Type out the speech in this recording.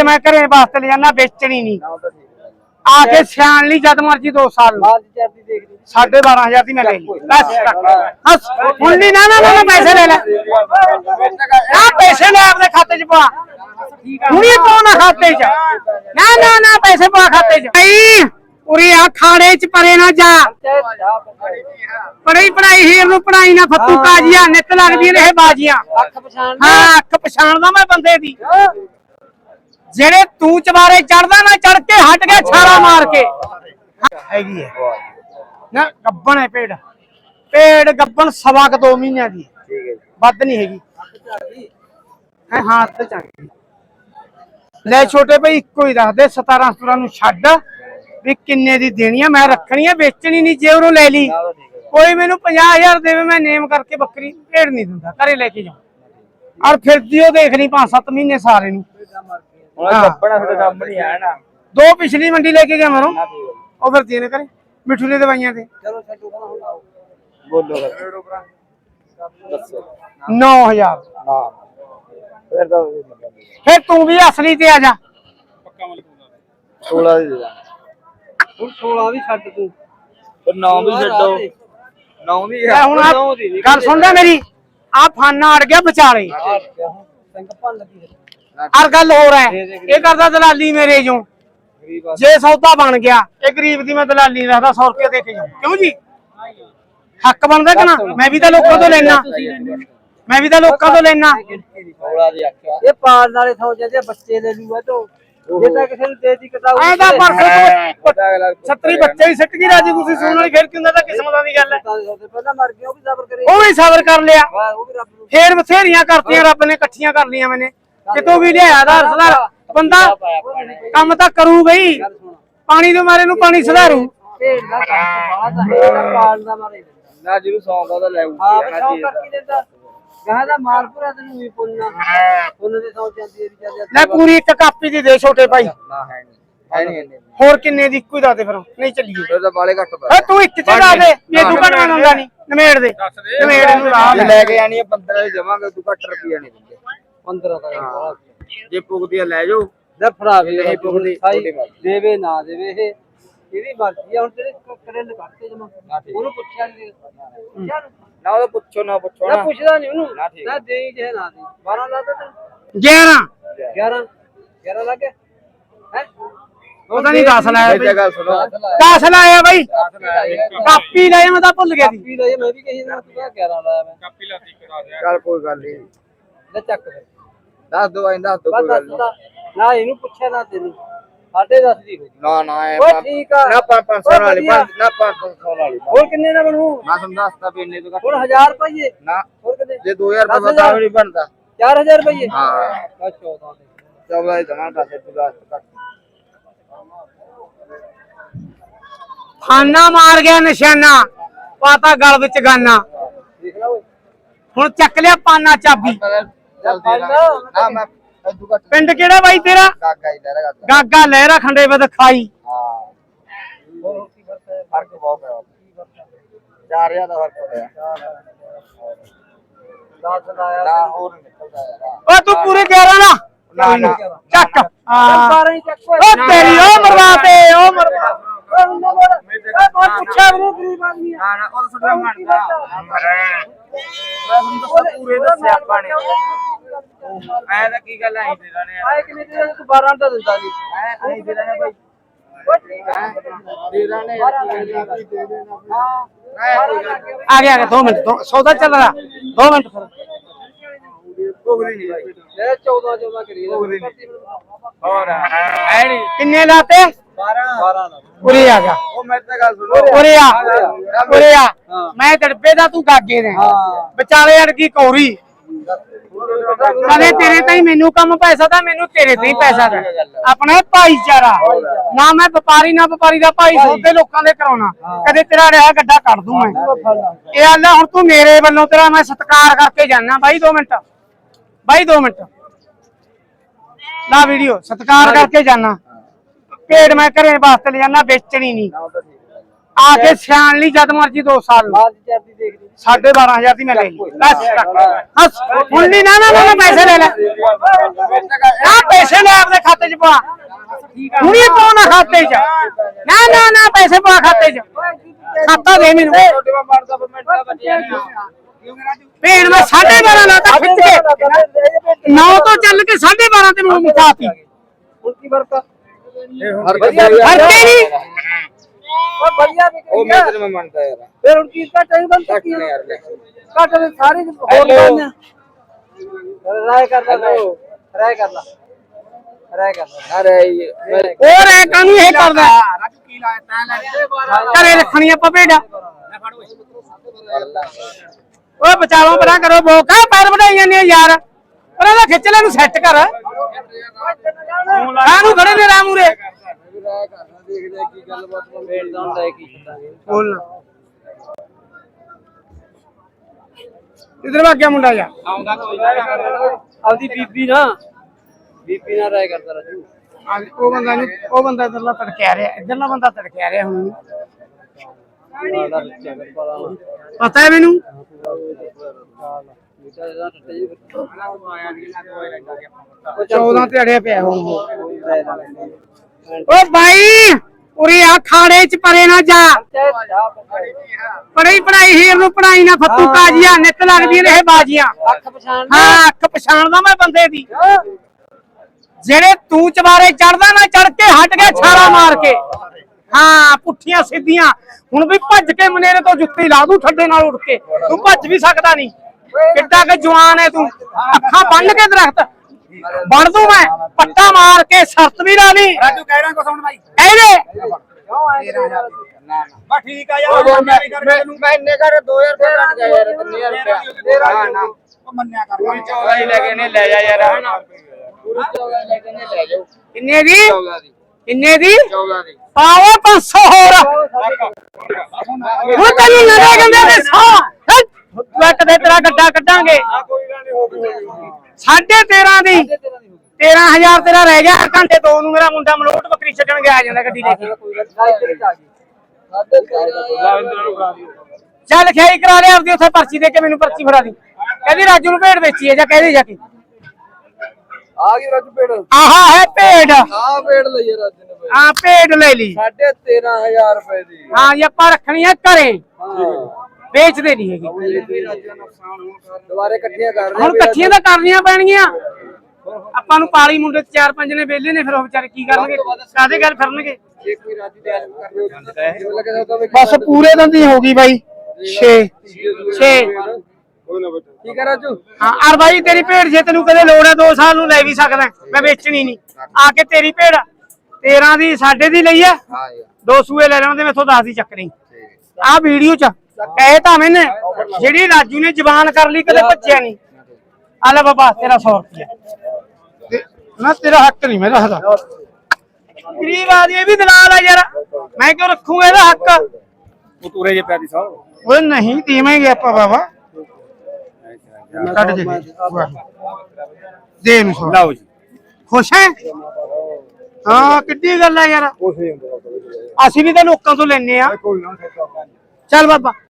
ਤੇ ਮੈਂ ਘਰੇ ਵਾਸਤੇ ਲੈ ਜਾਣਾ ਵੇਚਣੀ ਨਹੀਂ। ਆ ਕੇ ਸਿਆਣ ਲਈ ਜਦ ਮਰਜ਼ੀ 2 ਸਾਲ ਨੂੰ। ਬਾਅਦ ਚਰਦੀ ਦੇਖ ਲਈ। ਸਾਢੇ 12000 ਦੀ ਮੈਂ ਲੈ ਲਈ। ਬਸ ਹੱਸ ਹੁਣ ਨਹੀਂ ਨਾ ਨਾ ਨਾ ਨਾ ਪੈਸੇ ਲੈ ਲੈ। ਆ ਪੈਸੇ ਲੈ ਆਪਣੇ ਖਾਤੇ 'ਚ ਪਾ ਹੁਣੀ ਪਾ ਨਾ ਖਾਤੇ 'ਚ। ਨਾ ਨਾ ਨਾ ਪੈਸੇ ਪਾ ਖਾਤੇ 'ਚ। ਨਹੀਂ ਉਰੇ ਆ ਖਾੜੇ 'ਚ ਪਰੇ ਨਾ ਜਾ। ਪੜਾਈ ਪੜਾਈ ਹੀਰ ਨੂੰ ਪੜਾਈ ਨਾ ਫੱਤੂ ਕਾਜੀਆਂ ਨਿੱਤ ਲੱਗਦੀਆਂ ਨੇ ਇਹ ਬਾਜੀਆਂ। ਅੱਖ ਪਛਾਣ ਹਾਂ ਅੱਖ ਪਛਾਣਦਾ ਮੈਂ ਬੰਦੇ ਦੀ। ਜਿਹੜੇ ਤੂੰ ਚਵਾਰੇ ਚੜਦਾ ਨਾ ਚੜ ਕੇ ਹਟ ਗਿਆ ਛਾਲਾ ਮਾਰ ਕੇ। ਹੈਗੀ ਹੈ। ਨਾ ਗੱਬਣ ਹੈ ਪੇੜ। ਪੇੜ ਗੱਬਣ ਸਵਾ ਕ 2 ਮਹੀਨਿਆਂ ਦੀ। ਠੀਕ ਹੈ ਵੱਧ ਨਹੀਂ ਹੈਗੀ। ਹੈ ਹਾਂ ਤੇ ਚੰਗੀ ਲੈ ਛੋਟੇ ਭਾਈ ਇੱਕੋ ਹੀ ਦੱਸ ਦੇ 17 17 ਨੂੰ ਛੱਡ ਵੀ ਕਿੰਨੇ ਦੀ ਦੇਣੀ ਆ? ਮੈਂ ਰੱਖਣੀ ਆ ਵੇਚਣੀ ਨਹੀਂ ਜੇ ਉਹਨੂੰ ਲੈ ਲਈ। ਕੋਈ ਮੈਨੂੰ 50000 ਦੇਵੇ ਮੈਂ ਨੇਮ ਕਰਕੇ ਬੱਕਰੀ ਭੇੜ ਨਹੀਂ ਦਿੰਦਾ ਘਰੇ ਲੈ ਕੇ ਜਾਉ ਔਰ ਫਿਰਦੀ ਉਹ ਦੇਖਣੀ 5-7 ਮਹੀਨੇ ਸਾਰੇ ਨੂੰ। ਹੁਣ ਹਾਂ। ਕੱਪੜਾ ਤੁਹਾਡੇ ਸਾਹਮਣੇ ਆ ਨਾ? ਦੋ ਪਿਛਲੀ ਮੰਡੀ ਲੈ ਕੇ ਗਿਆ ਮਰੋ। ਹੈ ਉਹ ਫਿਰ ਦੇਣ ਕਰੇ ਮਿੱਠੂ ਨੇ ਦਵਾਈਆਂ ਤੇ। ਚਲੋ ਛੱਡੋ ਕਹਾਂ ਹੁਣ ਆਓ। ਬੋਲੋ ਫਿਰ। ਦੱਸੋ। 9000 ਹਾਂ। ਫਿਰ ਤਾਂ ਫਿਰ ਤੂੰ ਵੀ ਅਸਲੀ ਤੇ ਆ ਜਾ। 16 ਦੀ ਦੇ ਹੁਣ 16 ਵੀ ਛੱਡ ਤੂੰ। ਪਰ 9 ਵੀ ਛੱਡੋ। 9 ਵੀ ਲੈ ਹੁਣ ਆਹ ਗੱਲ ਸੁਣ ਲੈ ਮੇਰੀ। ਆ ਫਾਨਾ ਅੜ ਗਿਆ ਵਿਚਾਲੇ। ਸਿੰਘ ਭੰਨ ਲੱਗੀ ਅਰ ਗੱਲ ਹੋਰ ਹੈ। ਇਹ ਕਰਦਾ ਦਲਾਲੀ ਮੇਰੇ ਜੋ। ਜੇ ਸੌਦਾ ਬਣ ਗਿਆ ਇਹ ਗਰੀਬ ਦੀ ਮੈਂ ਦਲਾਲੀ ਰੱਖਦਾ 100 ਰੁਪਏ ਦੇ ਕੇ ਕਿਉਂ ਜੀ? ਹੱਕ ਬਣਦਾ ਕਿ ਨਾ? ਮੈਂ ਵੀ ਤਾਂ ਲੋਕਾਂ ਤੋਂ ਲੈਣਾ ਮੈਂ ਵੀ ਤਾਂ ਲੋਕਾਂ ਤੋਂ ਲੈਣਾ 16 ਦੀ ਆਖਿਆ? ਇਹ ਪਾਲਣ ਵਾਲੇ ਥਾਂ ਜਾਂਦੇ ਬੱਚੇ ਲੈ ਲੂਗਾ ਤੋ। ਜੇ ਤਾਂ ਕਿਸੇ ਨੂੰ ਦੇ ਦੀ ਕਿਤਾਬ ਐ ਤਾਂ ਪਰਸੋਂ ਛੱਤਰੀ ਬੱਚੇ ਹੀ ਸਿੱਟ ਗਈ ਰਾਜੀ ਤੁਸੀਂ ਸੁਣਨ ਵਾਲੀ ਫਿਰ ਕਿੰਦਾ ਤਾਂ ਕਿਸਮਤਾਂ ਦੀ ਗੱਲ ਹੈ। ਪਹਿਲਾਂ ਮਰ ਗਿਆ ਉਹ ਵੀ ਜ਼ਬਰ ਕਰੇ। ਉਹ ਵੀ ਸਬਰ ਕਰ ਲਿਆ। ਫੇਰ ਬਥੇਰੀਆਂ ਕਰਤੀਆਂ ਰੱਬ ਨੇ ਇਕੱਠੀਆਂ ਕਰ ਲੀਆਂ ਮੈਨੇ। ਕਿਤੋਂ ਵੀ ਲਿਆਇਆ ਦਾ ਰਸਲਾ ਬੰਦਾ ਕੰਮ ਤਾਂ ਕਰੂ ਬਈ। ਪਾਣੀ ਦੇ ਮਾਰੇ ਨੂੰ ਪਾਣੀ ਸੁਧਾਰੂ। ਤਾਂ ਨਾ ਜਿਹਨੂੰ ਸੌਂਦਾ ਤਾਂ ਲੈ ਦਿੰਦਾ। ਗਾਹ ਦਾ ਪੂਰਾ ਤੈਨੂੰ ਵੀ ਪੁੰਨਾ ਪੁੰਨ ਦੇ ਸੌਂ ਜਾਂਦੀ ਹੈ ਵਿਚਾਰੀ ਲੈ ਪੂਰੀ ਇੱਕ ਕਾਪੀ ਦੀ ਦੇ ਛੋਟੇ ਭਾਈ। ਨਾ ਹੈ ਨਹੀਂ। ਹੋਰ ਕਿੰਨੇ ਦੀ ਇੱਕੋ ਹੀ ਦੱਸ ਦੇ ਫਿਰ ਨਹੀਂ ਚੱਲੀਏ। ਫਿਰ ਤਾਂ ਬਾਲੇ ਘੱਟ ਏ ਤੂੰ ਇੱਕ ਚ ਦੱਸ ਦੇ ਇਹ ਤੂੰ ਘਟਣਾ ਹੁੰਦਾ ਨਹੀਂ। ਨਮੇੜ ਦੇ ਨਮੇੜ ਨੂੰ ਲੈ ਲੈ ਕੇ ਹੈ 15 ਦੀ ਜਮਾਂਗੇ ਤੂੰ ਘੱਟ ਰੁਪਿਆ ਨਹੀਂ ਦਿੰਦੇ। 15 ਦਾ ਜੇ ਪੁੱਗਦੀ ਆ ਲੈ ਜਾਓ। ਲੈ ਫੜਾ ਵੀ ਨਹੀਂ ਪੁੱਗਦੀ ਦੇਵੇ ਨਾ ਦੇਵੇ ਇਹ ਇਹਦੀ ਮਰਜ਼ੀ ਆ ਹੁਣ ਤੇਰੇ ਕੱਕੜੇ ਨੇ ਕੱਟੇ ਜਮਾ। ਉਹਨੂੰ ਪੁੱਛਿਆ ਨਹੀਂ ਨਾ ਉਹ ਪੁੱਛੋ ਨਾ ਪੁੱਛੋ ਨਾ ਪੁੱਛਦਾ ਨਹੀਂ ਉਹਨੂੰ। ਨਾ ਦੇਈ ਜੇ ਨਾ ਦੇ 12 ਲਾ ਦੇ 11 11 11 ਲੱਗ ਗਿਆ ਹੈ? ਉਹਦਾ ਨਹੀਂ 10 ਲਾਇਆ ਬਈ। ਗੱਲ ਸੁਣੋ। 10 ਲਾਇਆ। ਬਈ। ਕਾਪੀ ਲਾਇਆ ਮੈਂ ਤਾਂ ਭੁੱਲ ਗਿਆ ਸੀ। ਕਾਪੀ ਲਾਇਆ ਮੈਂ ਵੀ ਕਹੀ ਨਾ ਤੂੰ ਕਿਹਾ 11 ਲਾਇਆ ਮੈਂ। ਕਾਪੀ ਲਾ ਕੇ ਕਰਾ ਦਿਆ। ਚੱਲ ਕੋਈ ਗੱਲ ਨਹੀਂ ਲੈ ਚੱਕ ਫਿਰ। ਦੱਸ ਦੋ ਐਂ ਦੱਸ ਦੋ ਕੋਈ ਗੱਲ ਨਹੀਂ ਨਾ। ਇਹਨੂੰ ਪੁੱਛਿਆ ਨਾ ਤੈਨੂੰ। ਸਾਢੇ 10 ਦੀ ਹੋ ਨਾ ਨਾ ਓਏ ਠੀਕ ਆ। ਨਾ 500 ਵਾਲੀ ਨਾ 500 ਵਾਲੀ। ਹੋਰ ਕਿੰਨੇ ਦਾ ਬਣੂ? ਮੈਂ ਤੁਹਾਨੂੰ ਦੱਸਦਾ ਵੀ ਇੰਨੇ ਤੋਂ ਘੱਟ ਹੁਣ 1000 ਰੁਪਏ ਨਾ ਹੋਰ ਕਿੰਨੇ? ਜੇ 2000 ਰੁਪਏ ਬਤਾ ਨਹੀਂ ਬਣਦਾ। 4000 ਰੁਪਏ ਹਾਂ। ਅੱਛਾ 14 ਦੇ। 14 ਦੇ ਜਮਾ ਦੱਸ ਤੂੰ ਦੱਸ ਘੱਟ। ਖਾਨਾ ਮਾਰ ਗਿਆ ਨਿਸ਼ਾਨਾ। ਪਾਤਾ ਗਲ ਵਿੱਚ ਗਾਨਾ। ਦੇਖ ਲੈ ਓਏ। ਹੁਣ ਚੱਕ ਲਿਆ ਪਾਨਾ ਚਾਬੀ। ਚੱਲ ਦੇ ਨਾ। ਮੈਂ ਇਦੋਂ ਘੱਟ ਪਿੰਡ ਕਿਹੜਾ ਬਾਈ ਤੇਰਾ? ਗਾਗਾ ਹੀ ਲੈ ਰਗਾ ਗਾਗਾ ਲਹਿਰਾ ਖੰਡੇ ਵਦ ਖਾਈ। ਹਾਂ। ਫ਼ਰਕ ਬਹੁਤ ਹੈ। 4000 ਦਾ ਫ਼ਰਕ ਹੋਇਆ। 10 ਲਾਇਆ ਨਾ ਹੋਰ ਨਿਕਲਦਾ ਯਾਰ। ਓ ਤੂੰ ਪੂਰੇ 11 ਨਾ ਨਾ ਨਾ। ਚੱਕ। ਹਾਂ 12 ਹੀ ਚੱਕ। ਓ ਤੇਰੀ ਓ ਮਰਵਾ ਤੇ ਓ ਮਰਵਾ। ਉਹਨਾਂ ਓਏ ਬਹੁਤ ਪੁੱਛਿਆ ਮੈਨੂੰ ਗਰੀਬ ਆਦਮੀ ਆ ਨਾ ਉਹ ਸੁਣਾ ਮੰਨਦਾ ਮੈਂ ਤੁਹਾਨੂੰ ਤਾਂ ਪੂਰੇ ਦੱਸਿਆ ਆਪਾਂ ਨੇ ਐ ਤਾਂ ਕੀ ਗੱਲ ਆਈ ਤੇਰਾ ਨੇ ਆਏ ਕਿੰਨੇ ਦੇ ਤੂੰ 12 ਦਾ ਦਿੰਦਾ ਨਹੀਂ ਐ ਆਈ ਤੇਰਾ ਨੇ ਭਾਈ ਦੇ ਆ ਗਿਆ ਆ ਗਿਆ 2 ਮਿੰਟ ਦੋ- ਸੌਦਾ ਚੱਲ ਰਿਹਾ। 2 ਮਿੰਟ ਫਿਰ। ਭੁਗਦੀ ਨਹੀਂ ਭਾਈ ਇਹ 14 14 ਕਰੀ ਭੁਗਦੀ ਨਹੀਂ। ਹੋਰ ਐ ਨਹੀਂ ਕਿੰਨੇ ਲਾਤੇ? 12 12 ਦਾ ਉਰੇ ਆ ਗਿਆ ਉਹ ਮੈਂ ਤਾਂ ਗੱਲ ਸੁਣੋ। ਉਰੇ ਆ। ਉਰੇ ਆ। ਹਾਂ। ਮੈਂ ਤੜਪੇ ਦਾ ਤੂੰ ਗਾਗੇ ਨੇ। ਹਾਂ। ਵਿਚਾਲੇ ਅੜ ਗਈ ਕੌਰੀ। ਕਦੇ ਤੇਰੇ ਤੇ ਹੀ ਮੈਨੂੰ ਕੰਮ ਪੈਸਾ ਦਾ ਮੈਨੂੰ ਤੇਰੇ ਤੇ ਹੀ ਪੈਸਾ ਦਾ ਆਪਣਾ ਭਾਈਚਾਰਾ। ਨਾ ਮੈਂ ਵਪਾਰੀ ਨਾ ਵਪਾਰੀ ਦਾ ਭਾਈ ਸੌਦੇ ਲੋਕਾਂ ਦੇ ਕਰਾਉਣਾ। ਕਦੇ ਤੇਰਾ ਰਿਹਾ ਗੱਡਾ ਕੱਢ ਦੂੰ ਮੈਂ। ਇਹ ਆਲਾ ਹੁਣ ਤੂੰ ਮੇਰੇ ਵੱਲੋਂ ਤੇਰਾ ਮੈਂ ਸਤਿਕਾਰ ਕਰਕੇ ਜਾਣਾ ਬਾਈ 2 ਮਿੰਟ। ਬਾਈ 2 ਮਿੰਟ। ਨਾ ਵੀਡੀਓ। ਸਤਿਕਾਰ ਕਰਕੇ ਜਾਣਾ ਪੇੜ ਮੈਂ ਘਰੇ ਵਾਸਤੇ ਲੈ ਜਾਣਾ ਵੇਚਣੀ ਨਹੀਂ ਆ ਕੇ ਸਿਆਣ ਲਈ ਜਦ ਮਰਜ਼ੀ 2 ਸਾਲ ਸਾਢੇ 12000 ਦੀ ਮੈਂ ਲੈ ਲਈ ਬਸ ਹੱਸ ਹੁਣ ਨਹੀਂ ਨਾ ਨਾ ਨਾ ਨਾ ਪੈਸੇ ਲੈ ਲੈ ਨਾ ਪੈਸੇ ਲੈ ਆਪਣੇ ਖਾਤੇ 'ਚ ਪਾ ਹੁਣੀ ਪਾਉਣਾ ਖਾਤੇ 'ਚ ਨਾ ਨਾ ਨਾ ਪੈਸੇ ਪਾ ਖਾਤੇ 'ਚ ਖਾਤਾ ਦੇ ਮੈਨੂੰ ਭੇਣ ਮੈਂ ਸਾਢੇ 12 ਲਾਤਾ ਖਿੱਚ ਕੇ 9 ਤੋਂ ਚੱਲ ਕੇ ਸਾਢੇ 12 ਤੇ ਮੈਨੂੰ ਮੁਕਾਤੀ ਹੁਣ ਕੀ ਵਰਤਾ ਵਧੀਆ ਫਰਕੇ ਨਹੀਂ। ਉਹ ਵਧੀਆ ਵੀ ਉਹ ਮੈਂ ਤੈਨੂੰ ਮੰਨਦਾ ਯਾਰ। ਫਿਰ ਹੁਣ ਕੀ ਘਟਾ ਹੀ ਬੰਦ ਕੀ ਯਾਰ ਘਟ ਦੇ ਸਾਰੇ ਹੋਰ ਬਾਈਆਂ ਰਾਏ ਕਰ ਲੈ ਰਾਏ। ਕਰ ਲੈ। ਰਾਏ ਕਰ ਲੈ। ਅਰੇ ਹੋਰ ਐ ਕਾਨੂੰ ਇਹ ਕਰਦਾ? ਘਰੇ। ਰੱਖਣੀ ਆਪਾਂ ਭੇਡਾਂ। ਓਏ ਬਚਾਵਾ ਪਰਾਂ ਕਰੋ ਬੋਕਾ ਪੈਰ ਵਧਾਈ ਜਾਂਦੇ ਆ ਯਾਰ। ਪਰ ਇਹਦਾ ਖਿੱਚ ਲੈ ਨੂੰ ਸੈੱਟ ਕਰ। ਕਾਨੂੰ ਖੜੇ ਨੇ ਰਾਮੂਰੇ ਰਾਏ ਕਰਨਾ ਦੇਖਦੇ ਕੀ ਗੱਲਬਾਤ ਮੇਲ ਦਾ ਹੁੰਦਾ ਕੀ ਛੱਡਾਂਗੇ ਬੋਲ। ਇਧਰ ਵਾ ਗਿਆ ਮੁੰਡਾ ਜਾ। ਆਪਦੀ ਬੀਬੀ ਨਾ। ਬੀਬੀ ਨਾਲ ਰਾਏ ਕਰਦਾ ਰਾਜੂ। ਉਹ ਬੰਦਾ ਨਹੀਂ ਉਹ ਬੰਦਾ ਇਧਰਲਾ ਤੜਕਿਆ ਰਿਹਾ ਇਧਰਲਾ ਬੰਦਾ ਤੜਕਿਆ ਰਿਹਾ ਹੁਣ। ਪਤਾ ਹੈ ਮੈਨੂੰ? ਜੀ 14 ਤੇ ਅੜਿਆ ਪਿਆ ਹੁਣ। ਓ ਬਾਈ ਉਰੇ ਆ ਖਾੜੇ ਚ ਪਰੇ ਨਾ ਜਾ। ਪੜਾਈ ਪੜਾਈ ਹੀਰ ਨੂੰ ਪੜਾਈ ਨਾ ਫੱਤੂ ਕਾਜੀਆਂ ਨਿੱਤ ਲੱਗਦੀਆਂ ਨੇ ਇਹ ਬਾਜੀਆਂ। ਅੱਖ ਪਛਾਣ ਹਾਂ ਅੱਖ ਪਛਾਣਦਾ ਮੈਂ ਬੰਦੇ ਦੀ। ਜਿਹੜੇ ਤੂੰ ਚਵਾਰੇ ਚੜਦਾ ਨਾ ਚੜ ਕੇ ਹਟ ਗਿਆ ਛਾਲਾ ਮਾਰ ਕੇ। ਹਾਂ ਪੁੱਠੀਆਂ ਸਿੱਧੀਆਂ। ਹੁਣ ਵੀ ਭੱਜ ਕੇ ਮਨੇਰੇ ਤੋਂ ਜੁੱਤੀ ਲਾ ਦੂੰ ਠੱਡੇ ਨਾਲ ਉੱਡ ਕੇ। ਤੂੰ ਭੱਜ ਵੀ ਸਕਦਾ ਨਹੀਂ। ਕਿੱਡਾ ਕਿ ਜਵਾਨ ਹੈ ਤੂੰ? ਅੱਖਾਂ ਬੰਨ ਕੇ ਦਰਖਤ। ਬਣ ਦੂੰ ਮੈਂ। ਪੱਟਾ ਮਾਰ ਕੇ ਸ਼ਰਤ ਵੀ ਲਾ ਲਈ। ਰਾਜੂ ਕਹਿ ਰਿਹਾ ਕੁਛ ਹੁਣ ਇਹਦੇ ਬਾ ਠੀਕ ਆ ਯਾਰ ਮੈਂ ਮੈਂ ਇੰਨੇ ਕਰ 2000 ਰੁਪਏ ਕੱਟ ਗਿਆ ਯਾਰ 3000 ਰੁਪਏ ਮੰਨਿਆ ਕਰ। ਪੂਰੀ ਲੈ ਕੇ ਨੇ ਲੈ ਜਾ ਯਾਰ ਹਨਾ ਲੈ ਕੇ ਨੇ ਲੈ ਜਾਓ। ਕਿੰਨੇ ਹੋਰ। ਟਰੱਕ ਦੇ ਤੇਰਾ ਗੱਡਾ ਕੱਢਾਂਗੇ। ਸਾਢੇ 13 ਦੀ। 13000 ਤੇਰਾ ਰਹਿ ਗਿਆ ਘੰਟੇ ਦੋ ਨੂੰ ਮੇਰਾ ਮੁੰਡਾ ਮਲੋਟ ਬੱਕਰੀ ਛੱਡਣ ਗਿਆ ਜਾਂਦਾ ਗੱਡੀ ਲੈ ਕੇ। ਚੱਲ ਖਿਆਈ ਕਰਾ ਲੈ ਆਪਦੀ ਉੱਥੇ ਪਰਚੀ ਦੇ ਕੇ ਮੈਨੂੰ ਪਰਚੀ ਫੜਾ ਦੀ। ਕਹਿੰਦੀ ਰਾਜੂ ਨੂੰ ਭੇਡ ਵੇਚੀ ਹੈ ਜਾਂ ਕਹਿੰਦੀ ਜਾ ਕੇ। ਆ ਗਈ ਰਾਜੂ ਭੇਡ। ਆਹਾ ਹੈ ਭੇਡ। ਆ ਭੇਡ ਲਈ ਰਾਜੂ ਆ ਭੇਡ। ਲੈ ਲਈ। 13500 ਰੁਪਏ ਦੀ। ਹਾਂ ਜੀ ਆਪਾਂ ਰੱਖਣੀ ਹੈ ਘਰੇ। ਹਾਂ। ਵੇਚਦੇ ਨਹੀਂ ਹੈਗੇ। ਦੁਬਾਰੇ ਇਕੱਠੀਆਂ ਕਰ ਰਹੇ ਹੁਣ ਇਕੱਠੀਆਂ ਤਾਂ ਕਰਨੀਆਂ ਪੈਣਗੀਆਂ। ਆਪਾਂ ਨੂੰ ਪਾਲੀ ਮੁੰਡੇ ਤੇ ਚਾਰ ਪੰਜ ਨੇ ਵਿਹਲੇ ਨੇ ਫਿਰ ਉਹ ਵਿਚਾਰੇ ਕੀ ਕਰਨਗੇ? ਕਾਦੇ ਗੱਲ ਫਿਰਨਗੇ? ਜੇ ਕੋਈ ਰਾਜੂ ਦੇ ਕਰ ਹੋ ਤਾਂ ਬਸ ਪੂਰੇ ਗਈ ਬਾਈ। 6 6 ਠੀਕ ਹੈ ਰਾਜੂ ਹਾਂ ਅਰ ਬਾਈ ਤੇਰੀ ਭੇਡ ਜੇ ਤੈਨੂੰ ਕਦੇ ਲੋੜ ਹੈ 2 ਸਾਲ ਨੂੰ ਲੈ ਵੀ ਸਕਦਾ। ਮੈਂ ਵੇਚਣੀ ਨਹੀਂ। ਆ ਕੇ ਤੇਰੀ ਭੇਡ 13 ਦੀ ਸਾਡੇ ਦੀ ਲਈ ਹੈ। ਹਾਂ ਯਾਰ ਦੋ ਸੂਏ ਲੈ ਲੈਣ ਤੇ ਮੈਥੋਂ 10 ਦੀ ਚੱਕਣੀ। ਆ ਵੀਡੀਓ ਚ ਕਹੇ ਤਾਂ ਮੈਨੇ ਜਿਹੜੀ ਰਾਜੂ ਨੇ ਜ਼ਬਾਨ ਕਰ ਲਈ ਕਦੇ ਭੱਜਿਆ ਨਹੀਂ। ਆ ਲੈ ਬਾਬਾ ਤੇਰਾ 100 ਰੁਪਇਆ। ਨਾ ਤੇਰਾ ਹੱਕ ਨਹੀਂ ਮੇਰਾ ਹਦਾ ਗਰੀਬ ਆਦਮੀ ਇਹ ਵੀ ਦਲਾਲ ਆ ਯਾਰ। ਮੈਂ ਕਿਉਂ ਰੱਖੂਗਾ ਇਹਦਾ ਹੱਕ? ਉਹ ਤੁਰੇ ਜੇ ਪਿਆਦੀ ਸਾਹਿਬ। ਓਏ ਨਹੀਂ ਦੇਵਾਂਗੇ ਆਪਾਂ ਬਾਬਾ। ਕੱਢ ਦੇ ਦੇ ਨੂੰ ਸੌ। ਲਓ ਜੀ। ਖੁਸ਼ ਹੈ? ਹਾਂ ਕਿੱਡੀ ਗੱਲ ਆ ਯਾਰ। ਕੁਛ ਨਹੀਂ ਹੁੰਦਾ ਅਸੀਂ ਵੀ ਤਾਂ ਲੋਕਾਂ ਤੋਂ ਲੈਨੇ ਆ। ਕੋਈ ਨਾ ਚੱਲ ਬਾਬਾ।